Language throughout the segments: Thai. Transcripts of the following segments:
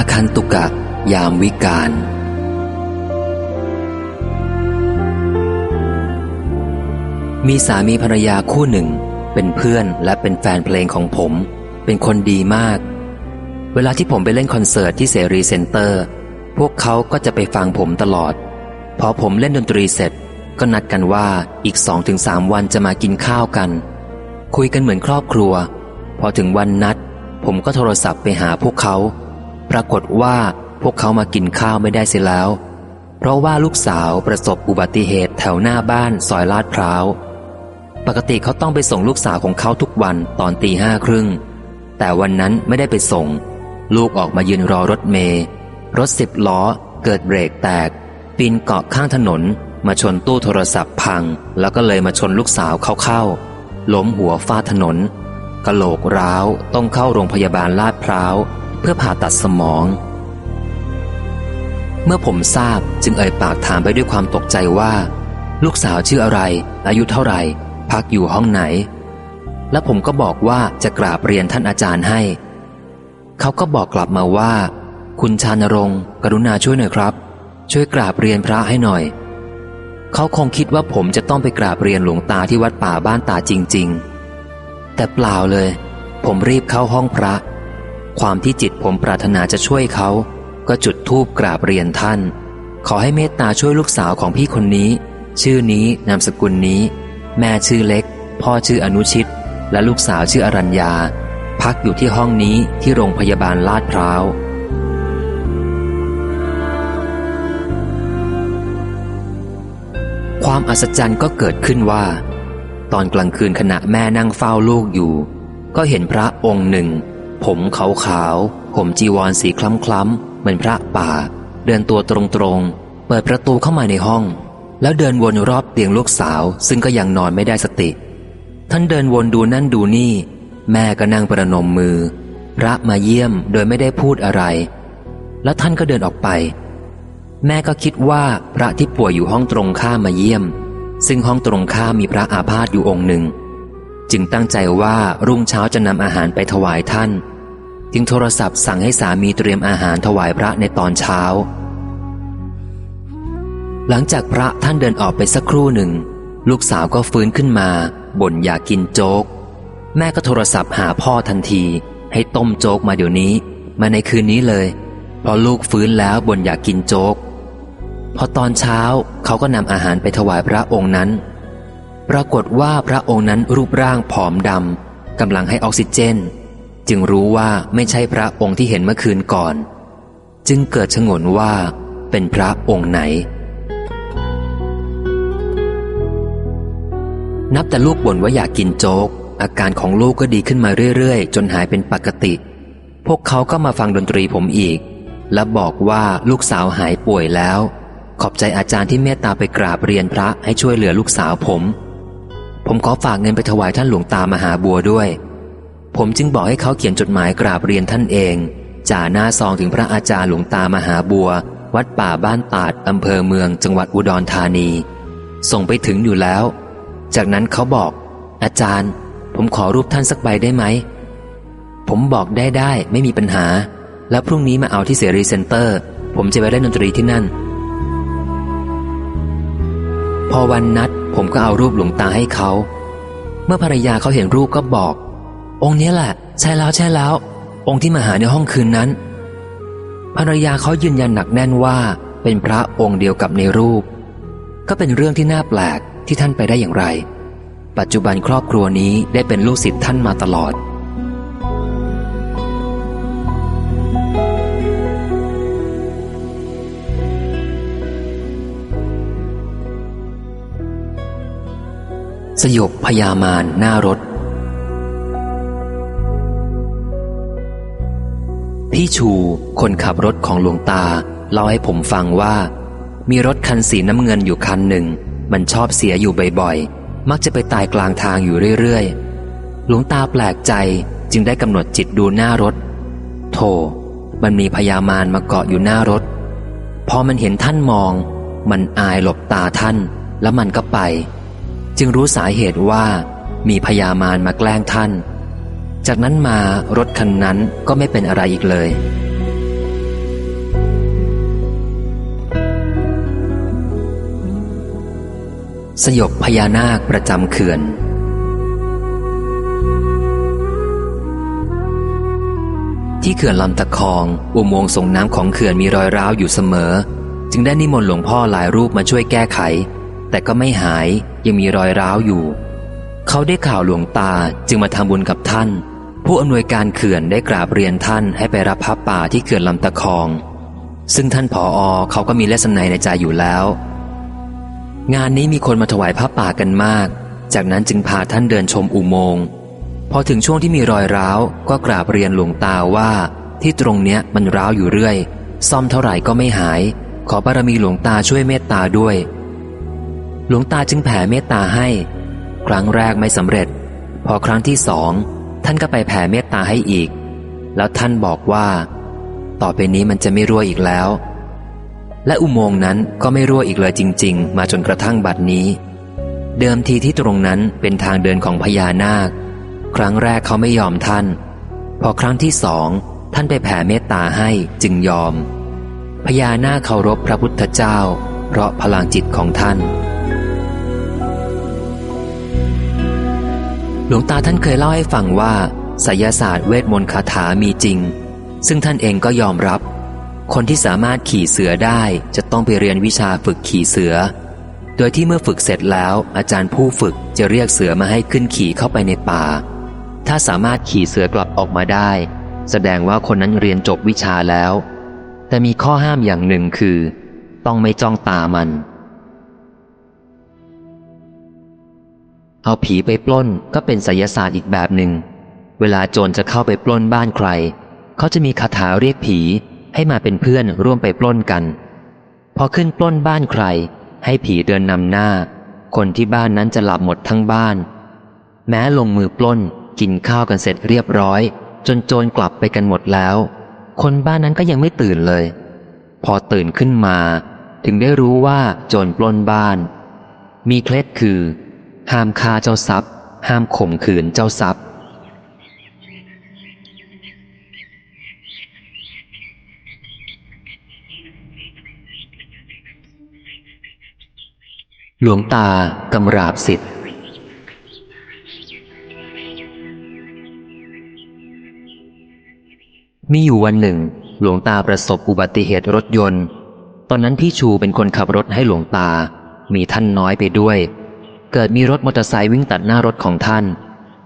อาคันตุกะ ยามวิกาลมีสามีภรรยาคู่หนึ่ง เป็นเพื่อนและเป็นแฟนเพลงของผม เป็นคนดีมาก เวลาที่ผมไปเล่นคอนเสิร์ตที่เสรีเซ็นเตอร์ พวกเขาก็จะไปฟังผมตลอด พอผมเล่นดนตรีเสร็จ ก็นัดกันว่าอีกสองถึงสามวันจะมากินข้าวกัน คุยกันเหมือนครอบครัว พอถึงวันนัด ผมก็โทรศัพท์ไปหาพวกเขา ปรากฏว่าพวกเขามากินข้าวไม่ได้เสียแล้ว เพราะว่าลูกสาวประสบอุบัติเหตุแถวหน้าบ้านซอยลาดพร้าว ปกติเขาต้องไปส่งลูกสาวของเขาทุกวันตอนตีห้าครึ่ง แต่วันนั้นไม่ได้ไปส่ง ลูกออกมายืนรอรถเมย์รถสิบล้อ เกิดเบรกแตก ปีนเกาะข้างถนน มาชนตู้โทรศัพท์พัง แล้วก็เลยมาชนลูกสาวเขาเข้าล้มหัวฟาดถนนกะโหลกร้าวต้องเข้าโรงพยาบาลลาดพร้าว เพื่อผ่าตัดสมอง เมื่อผมทราบจึงเอ่ยปากถามไปด้วยความตกใจว่า ลูกสาวชื่ออะไร อายุเท่าไหร่ พักอยู่ห้องไหน และผมก็บอกว่าจะกราบเรียนท่านอาจารย์ให้ เขาก็บอกกลับมาว่า คุณชานรงค์กรุณาช่วยหน่อยครับ ช่วยกราบเรียนพระให้หน่อย เขาคงคิดว่าผมจะต้องไปกราบเรียนหลวงตาที่วัดป่าบ้านตาจริง ๆ แต่เปล่าเลย ผมรีบเข้าห้องพระ ความที่จิตผมปรารถนาจะช่วยเขา ก็จุดธูปกราบเรียนท่าน ขอให้เมตตาช่วยลูกสาวของพี่คนนี้ ชื่อนี้นามสกุลนี้ แม่ชื่อเล็ก พ่อชื่ออนุชิต และลูกสาวชื่ออรัญญา พักอยู่ที่ห้องนี้ที่โรงพยาบาลลาดพร้าวความอัศจรรย์ก็เกิดขึ้นว่า ตอนกลางคืนขณะแม่นั่งเฝ้าลูกอยู่ ก็เห็นพระองค์หนึ่ง ผมขาวขาวผมจีวรสีคล้ำๆเหมือนพระป่า เดินตัวตรงๆเปิดประตูเข้ามาในห้อง แล้วเดินวนรอบเตียงลูกสาว ซึ่งก็ยังนอนไม่ได้สติ ท่านเดินวนดูนั่นดูนี่ แม่ก็นั่งประนมมือ พระมาเยี่ยมโดยไม่ได้พูดอะไร แล้วท่านก็เดินออกไป แม่ก็คิดว่าพระที่ป่วยอยู่ห้องตรงข้ามมาเยี่ยม ซึ่งห้องตรงข้ามมีพระอาพาธอยู่องค์หนึ่ง จึงตั้งใจว่ารุ่งเช้าจะนำอาหารไปถวายท่าน จึงโทรศัพท์สั่งให้สามีเตรียมอาหารถวายพระในตอนเช้า หลังจากพระท่านเดินออกไปสักครู่หนึ่ง ลูกสาวก็ฟื้นขึ้นมาบ่นอยากกินโจ๊ก แม่ก็โทรศัพท์หาพ่อทันที ให้ต้มโจ๊กมาเดี๋ยวนี้ มาในคืนนี้เลยเพราะลูกฟื้นแล้วบ่นอยากกินโจ๊ก พอตอนเช้าเขาก็นำอาหารไปถวายพระองค์นั้น ปรากฏว่าพระองค์นั้นรูปร่างผอมดำกำลังให้ออกซิเจน จึงรู้ว่าไม่ใช่พระองค์ที่เห็นเมื่อคืนก่อน จึงเกิดชงนว่า เป็นพระองค์ไหน นับแต่ลูกบ่นว่าอยากกินโจ๊ก อาการของลูกก็ดีขึ้นมาเรื่อยๆ จนหายเป็นปกติ พวกเขาก็มาฟังดนตรีผมอีก และบอกว่าลูกสาวหายป่วยแล้ว ขอบใจอาจารย์ที่เมตตาไปกราบเรียนพระให้ช่วยเหลือลูกสาวผม ผมขอฝากเงินไปถวายท่านหลวงตามหาบัวด้วย ผมจึงบอกให้เขาเขียนจดหมายกราบเรียนท่านเองจ่าหน้าซองถึงพระอาจารย์หลวงตามหาบัว วัดป่าบ้านตาดอำเภอเมืองจังหวัดอุดรธานี ส่งไปถึงอยู่แล้ว จากนั้นเขาบอก อาจารย์ ผมขอรูปท่านสักใบได้ไหม ผมบอกได้ได้ไม่มีปัญหา แล้วพรุ่งนี้มาเอาที่เสรีเซ็นเตอร์ ผมจะไปเล่นดนตรีที่นั่น พอวันนัด ผมก็เอารูปหลวงตาให้เขา เมื่อภรรยาเขาเห็นรูปก็บอก องค์นี้แหละ ใช่แล้วใช่แล้ว องค์ที่มาหาในห้องคืนนั้น ภรรยาเขายืนยันหนักแน่นว่า เป็นพระองค์เดียวกับในรูป ก็เป็นเรื่องที่น่าแปลกที่ท่านไปได้อย่างไร ปัจจุบันครอบครัวนี้ได้เป็นลูกศิษย์ท่านมาตลอด ยบพยามารหน้ารถ พี่ชูคนขับรถของหลวงตา เล่าให้ผมฟังว่า มีรถคันสีน้ำเงินอยู่คันหนึ่ง มันชอบเสียอยู่บ่อยๆ มักจะไปตายกลางทางอยู่เรื่อยๆ หลวงตาแปลกใจจึงได้กำหนดจิตดูหน้ารถ โธ่มันมีพยามารมาเกาะอยู่หน้ารถ พอมันเห็นท่านมอง มันอายหลบตาท่าน แล้วมันก็ไป จึงรู้สาเหตุว่ามีพญามารมาแกล้งท่าน จากนั้นมารถคันนั้นก็ไม่เป็นอะไรอีกเลย สยบพญานาคประจำเขื่อนที่เขื่อนลำตะคอง อุโมงค์ส่งน้ำของเขื่อนมีรอยร้าวอยู่เสมอ จึงได้นิมนต์หลวงพ่อหลายรูปมาช่วยแก้ไข แต่ก็ไม่หายยังมีรอยร้าวอยู่ เขาได้ข่าวหลวงตาจึงมาทำบุญกับท่าน ผู้อำนวยการเขื่อนได้กราบเรียนท่านให้ไปรับพระป่าที่เขื่อนลำตะคอง ซึ่งท่านผออเขาก็มีเลสไนในใจอยู่แล้ว งานนี้มีคนมาถวายพระป่ากันมาก จากนั้นจึงพาท่านเดินชมอุโมงค์พอถึงช่วงที่มีรอยร้าวก็กราบเรียนหลวงตาว่า ที่ตรงเนี้ยมันร้าวอยู่เรื่อย ซ่อมเท่าไหร่ก็ไม่หาย ขอบารมีหลวงตาช่วยเมตตาด้วย หลวงตาจึงแผ่เมตตาให้ ครั้งแรกไม่สำเร็จ พอครั้งที่สอง ท่านก็ไปแผ่เมตตาให้อีก แล้วท่านบอกว่า ต่อไปนี้มันจะไม่รั่วอีกแล้ว และอุโมงค์นั้นก็ไม่รั่วอีกเลยจริง ๆ มาจนกระทั่งบัดนี้ เดิมทีที่ตรงนั้นเป็นทางเดินของพญานาค ครั้งแรกเขาไม่ยอมท่าน พอครั้งที่สองท่านไปแผ่เมตตาให้จึงยอมพญานาคเคารพพระพุทธเจ้า เพราะพลังจิตของท่าน หลวงตาท่านเคยเล่าให้ฟังว่าไสยศาสตร์เวทมนต์คาถามีจริง ซึ่งท่านเองก็ยอมรับ คนที่สามารถขี่เสือได้จะต้องไปเรียนวิชาฝึกขี่เสือ โดยที่เมื่อฝึกเสร็จแล้วอาจารย์ผู้ฝึกจะเรียกเสือมาให้ขึ้นขี่เข้าไปในป่า ถ้าสามารถขี่เสือกลับออกมาได้ แสดงว่าคนนั้นเรียนจบวิชาแล้ว แต่มีข้อห้ามอย่างหนึ่งคือ ต้องไม่จ้องตามัน เอาผีไปปล้นก็เป็นไสยศาสตร์อีกแบบหนึ่ง เวลาโจรจะเข้าไปปล้นบ้านใคร เขาจะมีคาถาเรียกผีให้มาเป็นเพื่อนร่วมไปปล้นกัน พอขึ้นปล้นบ้านใคร ให้ผีเดินนำหน้า คนที่บ้านนั้นจะหลับหมดทั้งบ้าน แม้ลงมือปล้นกินข้าวกันเสร็จเรียบร้อย จนโจรกลับไปกันหมดแล้ว คนบ้านนั้นก็ยังไม่ตื่นเลย พอตื่นขึ้นมา ถึงได้รู้ว่าโจรปล้นบ้าน มีเคล็ดคือ ห้ามฆ่าเจ้าทรัพย์ ห้ามข่มขืนเจ้าทรัพย์ หลวงตากำราบสิทธิ์มีอยู่วันหนึ่ง หลวงตาประสบอุบัติเหตุรถยนต์ ตอนนั้นพี่ชูเป็นคนขับรถให้หลวงตา มีท่านน้อยไปด้วย เกิดมีรถมอเตอร์ไซค์วิ่งตัดหน้ารถของท่าน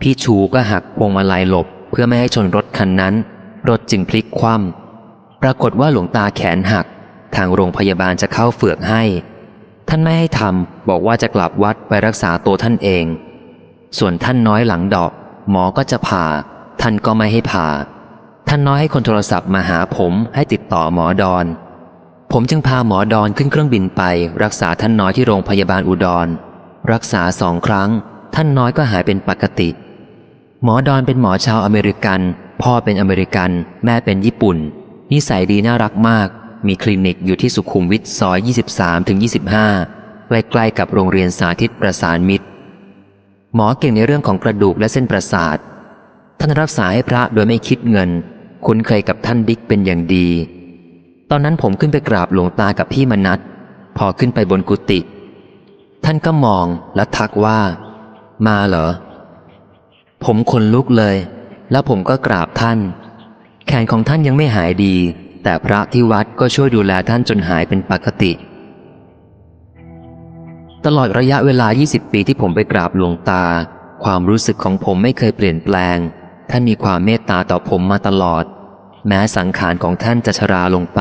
พี่ชูก็หักพวงมาลัยหลบ เพื่อไม่ให้ชนรถคันนั้น รถจึงพลิกคว่ำปรากฏว่าหลวงตาแขนหัก ทางโรงพยาบาลจะเข้าเฝือกให้ ท่านไม่ให้ทำบอกว่าจะกลับวัดไปรักษาตัวท่านเอง ส่วนท่านน้อยหลังดอก หมอก็จะผ่า ท่านก็ไม่ให้ผ่า ท่านน้อยให้คนโทรศัพท์มาหาผมให้ติดต่อหมอดอน ผมจึงพาหมอดอนขึ้นเครื่องบินไปรักษาท่านน้อยที่โรงพยาบาลอุดร รักษาสองครั้ง ท่านน้อยก็หายเป็นปกติ หมอดอนเป็นหมอชาวอเมริกัน พ่อเป็นอเมริกัน แม่เป็นญี่ปุ่น นิสัยดีน่ารักมาก มีคลินิกอยู่ที่สุขุมวิทซอย 23ถึง25ใกล้ๆกับโรงเรียนสาธิตประสานมิตร หมอเก่งในเรื่องของกระดูกและเส้นประสาท ท่านรักษาให้พระโดยไม่คิดเงิน คุ้นเคยกับท่านบิ๊กเป็นอย่างดี ตอนนั้นผมขึ้นไปกราบหลวงตากับพี่มนัทพอขึ้นไปบนกุฏิ ท่านก็มองและทักว่า มาเหรอ ผมขนลุกเลย แล้วผมก็กราบท่าน แขนของท่านยังไม่หายดี แต่พระที่วัดก็ช่วยดูแลท่านจนหายเป็นปกติ ตลอดระยะเวลา 20 ปีที่ผมไปกราบหลวงตา ความรู้สึกของผมไม่เคยเปลี่ยนแปลง ท่านมีความเมตตาต่อผมมาตลอด แม้สังขารของท่านจะชราลงไป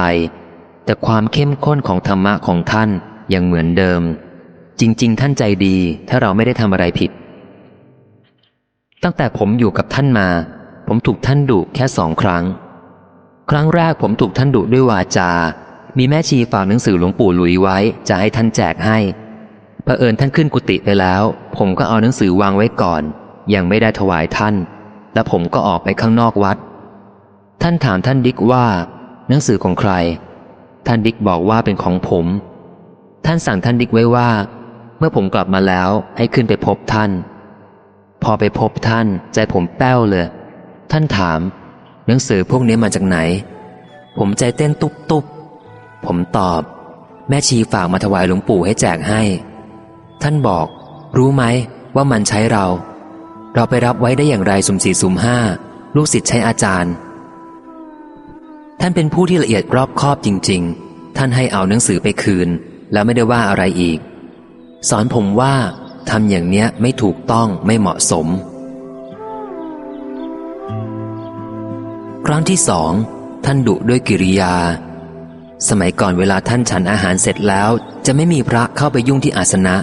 แต่ความเข้มข้นของธรรมะของท่านยังเหมือนเดิม จริง ๆ ท่านใจดีถ้าเราไม่ได้ทำอะไรผิด ตั้งแต่ผมอยู่กับท่านมา ผมถูกท่านดุแค่สองครั้ง ครั้งแรกผมถูกท่านดุด้วยวาจา มีแม่ชีฝากหนังสือหลวงปู่หลุยไว้ จะให้ท่านแจกให้เผอิญท่านขึ้นกุฏิไปแล้ว ผมก็เอาหนังสือวางไว้ก่อน ยังไม่ได้ถวายท่าน และผมก็ออกไปข้างนอกวัด ท่านถามท่านดิกว่า หนังสือของใคร ท่านดิกบอกว่าเป็นของผม ท่านสั่งท่านดิกไว้ว่า มื่อผมกลับมาแล้วให้ขึ้นไปพบท่าน พอไปพบท่านใจผมแป้วเลย ท่านถาม หนังสือพวกนี้มาจากไหน ผมใจเต้นตุบตุบผมตอบ แม่ชีฝากมาถวายหลวงปู่ให้แจกให้ ท่านบอก รู้ไหมว่ามันใช้เรา เราไปรับไว้ได้อย่างไรสุ่มสี่สุ่มห้าลูกศิษย์ใช้อาจารย์ ท่านเป็นผู้ที่ละเอียดรอบคอบจริง ๆ ท่านให้เอาหนังสือไปคืน แล้วไม่ได้ว่าอะไรอีก สอนผมว่าทำอย่างเนี้ยไม่ถูกต้องไม่เหมาะสม ครั้งที่สองท่านดุด้วยกิริยา สมัยก่อนเวลาท่านฉันอาหารเสร็จแล้ว จะไม่มีพระเข้าไปยุ่งที่อาสนะ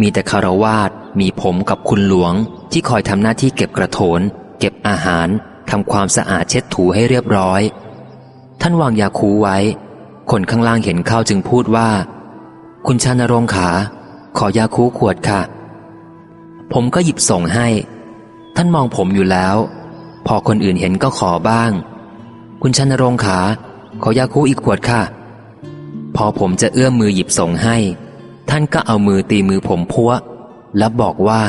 มีแต่คารวาสมีผมกับคุณหลวง ที่คอยทำหน้าที่เก็บกระโถน เก็บอาหารทำความสะอาดเช็ดถูให้เรียบร้อย ท่านวางยาคูไว้ คนข้างล่างเห็นเข้าจึงพูดว่า คุณชานรงค์ขา ขอยาคูขวดค่ะ ผมก็หยิบส่งให้ ท่านมองผมอยู่แล้ว พอคนอื่นเห็นก็ขอบ้าง คุณชานรงขา ขอยาคูอีกขวดค่ะ พอผมจะเอื้อมมือหยิบส่งให้ ท่านก็เอามือตีมือผมพัวแล้วบอกว่า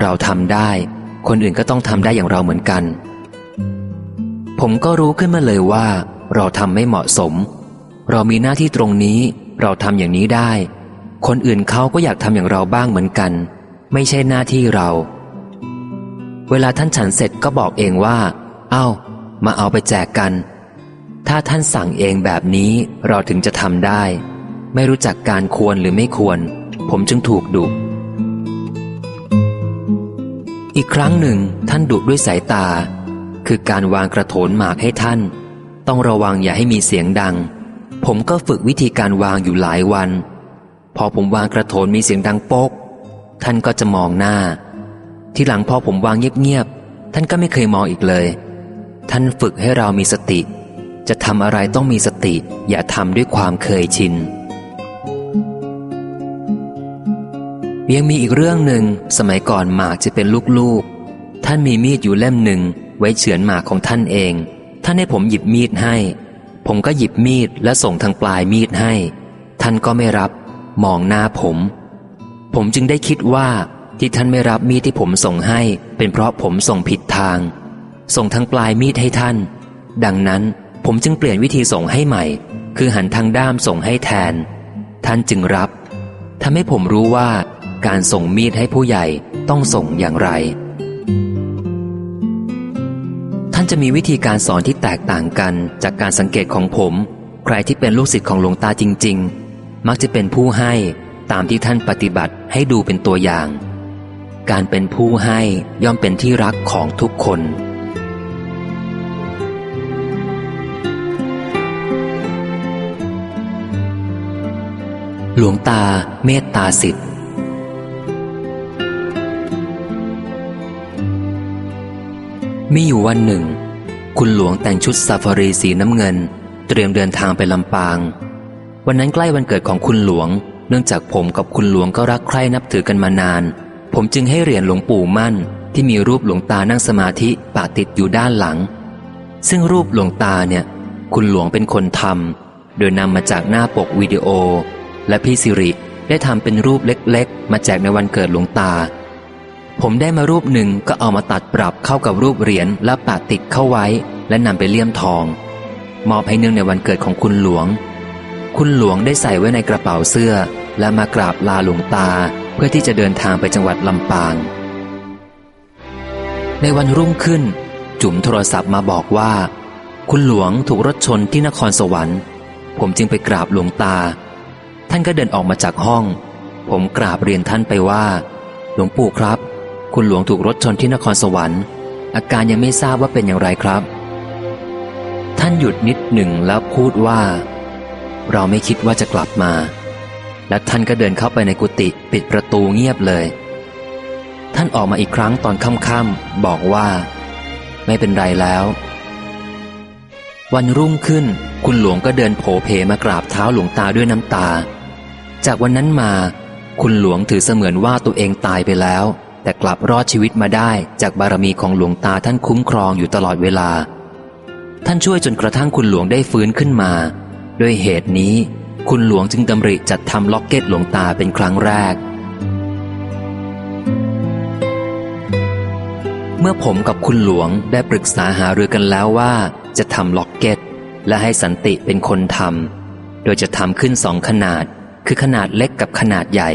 เราทำได้ คนอื่นก็ต้องทำได้อย่างเราเหมือนกัน ผมก็รู้ขึ้นมาเลยว่า เราทำไม่เหมาะสม เรามีหน้าที่ตรงนี้เราทำอย่างนี้ได้ คนอื่นเขาก็อยากทำอย่างเราบ้างเหมือนกัน ไม่ใช่หน้าที่เรา เวลาท่านฉันเสร็จก็บอกเองว่า เอ้า มาเอาไปแจกกัน ถ้าท่านสั่งเองแบบนี้เราถึงจะทำได้ ไม่รู้จักการควรหรือไม่ควร ผมจึงถูกดุอีกครั้งหนึ่งท่านดุด้วยสายตา คือการวางกระโถนหมากให้ท่าน ต้องระวังอย่าให้มีเสียงดัง ผมก็ฝึกวิธีการวางอยู่หลายวัน พอผมวางกระโถนมีเสียงดังโป๊ก ท่านก็จะมองหน้า ที่หลังพอผมวางเงียบๆ ท่านก็ไม่เคยมองอีกเลย ท่านฝึกให้เรามีสติ จะทำอะไรต้องมีสติ อย่าทำด้วยความเคยชิน ยังมีอีกเรื่องหนึ่งสมัยก่อนหมากจะเป็นลูกๆ ท่านมีมีดอยู่เล่มหนึ่งไว้เฉือนหมากของท่านเอง ท่านให้ผมหยิบมีดให้ ผมก็หยิบมีดและส่งทางปลายมีดให้ ท่านก็ไม่รับ มองหน้าผม ผมจึงได้คิดว่าที่ท่านไม่รับมีดที่ผมส่งให้ เป็นเพราะผมส่งผิดทาง ส่งทางปลายมีดให้ท่าน ดังนั้นผมจึงเปลี่ยนวิธีส่งให้ใหม่ คือหันทางด้ามส่งให้แทน ท่านจึงรับทำให้ผมรู้ว่าการส่งมีดให้ผู้ใหญ่ต้องส่งอย่างไร ท่านจะมีวิธีการสอนที่แตกต่างกันจากการสังเกตของผม ใครที่เป็นลูกศิษย์ของหลวงตาจริง ๆ มักจะเป็นผู้ให้ตามที่ท่านปฏิบัติให้ดูเป็นตัวอย่าง การเป็นผู้ให้ย่อมเป็นที่รักของทุกคน หลวงตาเมตตาสิทธิ์มีอยู่วันหนึ่ง คุณหลวงแต่งชุดซาฟารีสีน้ำเงิน เตรียมเดินทางไปลำปาง วันนั้นใกล้วันเกิดของคุณหลวง เนื่องจากผมกับคุณหลวงก็รักใคร่นับถือกันมานาน ผมจึงให้เหรียญหลวงปู่มั่น ที่มีรูปหลวงตานั่งสมาธิปะติดอยู่ด้านหลัง ซึ่งรูปหลวงตาเนี่ย คุณหลวงเป็นคนทำโดยนำมาจากหน้าปกวิดีโอ และพี่สิริได้ทำเป็นรูปเล็กๆ มาแจกในวันเกิดหลวงตา ผมได้มารูปหนึ่งก็เอามาตัดปรับเข้ากับรูปเหรียญและปะติดเข้าไว้ และนำไปเลี่ยมทอง มอบให้เนื่องในวันเกิดของคุณหลวง คุณหลวงได้ใส่ไว้ในกระเป๋าเสื้อ และมากราบลาหลวงตาเพื่อที่จะเดินทางไปจังหวัดลำปาง ในวันรุ่งขึ้น จุ๋มโทรศัพท์มาบอกว่า คุณหลวงถูกรถชนที่นครสวรรค์ ผมจึงไปกราบหลวงตา ท่านก็เดินออกมาจากห้อง ผมกราบเรียนท่านไปว่า หลวงปู่ครับ คุณหลวงถูกรถชนที่นครสวรรค์ อาการยังไม่ทราบว่าเป็นอย่างไรครับ ท่านหยุดนิดหนึ่งแล้วพูดว่า เราไม่คิดว่าจะกลับมา และท่านก็เดินเข้าไปในกุฏิปิดประตูเงียบเลย ท่านออกมาอีกครั้งตอนค่ำๆบอกว่า ไม่เป็นไรแล้ว วันรุ่งขึ้นคุณหลวงก็เดินโผเพมากราบเท้าหลวงตาด้วยน้ำตา จากวันนั้นมา คุณหลวงถือเสมือนว่าตัวเองตายไปแล้ว แต่กลับรอดชีวิตมาได้จากบารมีของหลวงตาท่านคุ้มครองอยู่ตลอดเวลา ท่านช่วยจนกระทั่งคุณหลวงได้ฟื้นขึ้นมา ด้วยเหตุนี้ คุณหลวงจึงดำริจัดทำล็อกเก็ตหลวงตาเป็นครั้งแรก เมื่อผมกับคุณหลวงได้ปรึกษาหารือกันแล้วว่า จะทำล็อกเก็ต และให้สันติเป็นคนทำโดยจะทำขึ้นสองขนาด คือขนาดเล็กกับขนาดใหญ่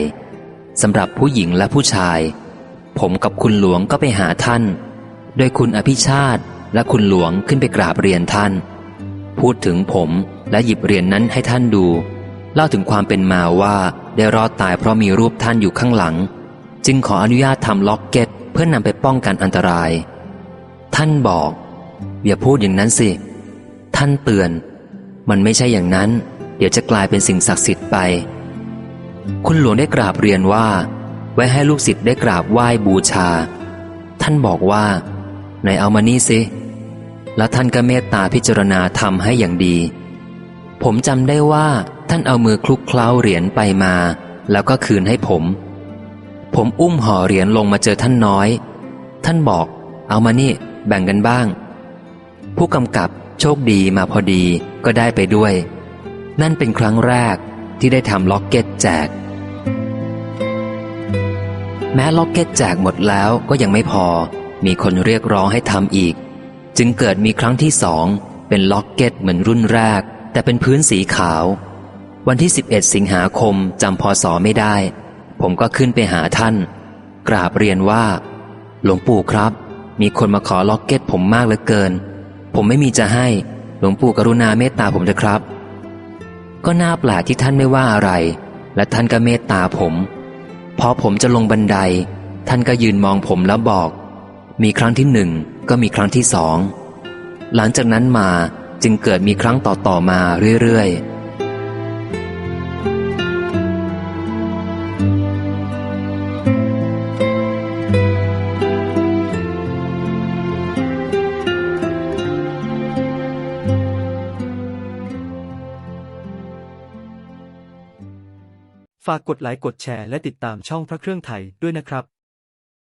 สำหรับผู้หญิงและผู้ชาย ผมกับคุณหลวงก็ไปหาท่าน โดยคุณอภิชาติและคุณหลวงขึ้นไปกราบเรียนท่าน พูดถึงผม และหยิบเหรียญนนั้นให้ท่านดู เล่าถึงความเป็นมาว่าได้รอดตายเพราะมีรูปท่านอยู่ข้างหลัง จึงขออนุญาตทำล็อกเก็ต เพื่อนนำไปป้องกันอันตราย ท่านบอก อย่าพูดอย่างนั้นสิ ท่านเตือน มันไม่ใช่อย่างนั้น เดี๋ยวจะกลายเป็นสิ่งศักดิ์สิทธิ์ไป คุณหลวงได้กราบเรียนว่า ไว้ให้ลูกศิษย์ได้กราบไหว้บูชา ท่านบอกว่าไหนเอามานี่สิแล้วท่านก็เมตตาพิจารณาทำให้อย่างดี ผมจำได้ว่าท่านเอามือคลุกเคล้าเหรียญไปมา แล้วก็คืนให้ผม ผมอุ้มห่อเหรียญลงมาเจอท่านน้อย ท่านบอก เอามานี่ แบ่งกันบ้าง ผู้กำกับโชคดีมาพอดีก็ได้ไปด้วย นั่นเป็นครั้งแรกที่ได้ทำล็อกเก็ตแจก แม้ล็อกเก็ตแจกหมดแล้วก็ยังไม่พอ มีคนเรียกร้องให้ทำอีก จึงเกิดมีครั้งที่สองเป็นล็อกเก็ตเหมือนรุ่นแรก แต่เป็นพื้นสีขาว วันที่ 11 สิงหาคมจำพศไม่ได้ ผมก็ขึ้นไปหาท่าน กราบเรียนว่า หลวงปู่ครับ มีคนมาขอล็อกเก็ตผมมากเหลือเกิน ผมไม่มีจะให้ หลวงปู่กรุณาเมตตาผมเถอะครับ ก็น่าแปลกที่ท่านไม่ว่าอะไร และท่านก็เมตตาผมพอผมจะลงบันได ท่านก็ยืนมองผมแล้วบอก มีครั้งที่หนึ่งก็มีครั้งที่สองหลังจากนั้นมา จึงเกิดมีครั้งต่อๆมาเรื่อยๆฝากกดไลค์กดแชร์และติดตามช่องพระเครื่องไทยด้วยนะครับ